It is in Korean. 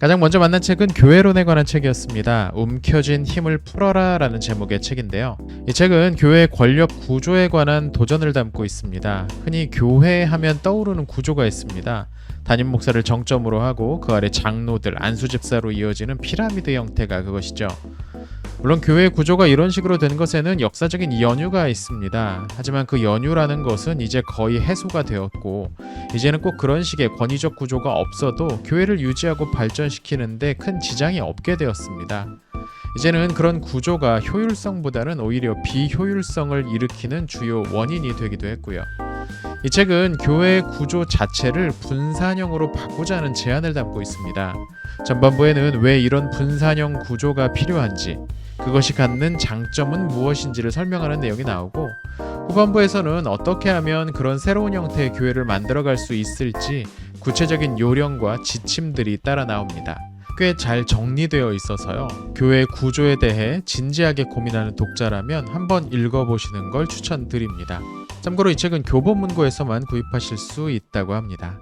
가장 먼저 만난 책은 교회론에 관한 책이었습니다. 움켜쥔 힘을 풀어라 라는 제목의 책인데요. 이 책은 교회의 권력 구조에 관한 도전을 담고 있습니다. 흔히 교회 하면 떠오르는 구조가 있습니다. 담임 목사를 정점으로 하고 그 아래 장로들, 안수집사로 이어지는 피라미드 형태가 그것이죠. 물론 교회 구조가 이런 식으로 된 것에는 역사적인 연유가 있습니다. 하지만 그 연유라는 것은 이제 거의 해소가 되었고 이제는 꼭 그런 식의 권위적 구조가 없어도 교회를 유지하고 발전시키는데 큰 지장이 없게 되었습니다. 이제는 그런 구조가 효율성보다는 오히려 비효율성을 일으키는 주요 원인이 되기도 했고요. 이 책은 교회의 구조 자체를 분산형으로 바꾸자는 제안을 담고 있습니다. 전반부에는 왜 이런 분산형 구조가 필요한지, 그것이 갖는 장점은 무엇인지를 설명하는 내용이 나오고, 후반부에서는 어떻게 하면 그런 새로운 형태의 교회를 만들어갈 수 있을지 구체적인 요령과 지침들이 따라 나옵니다. 꽤 잘 정리되어 있어서요. 교회 구조에 대해 진지하게 고민하는 독자라면 한번 읽어보시는 걸 추천드립니다. 참고로 이 책은 교보문고에서만 구입하실 수 있다고 합니다.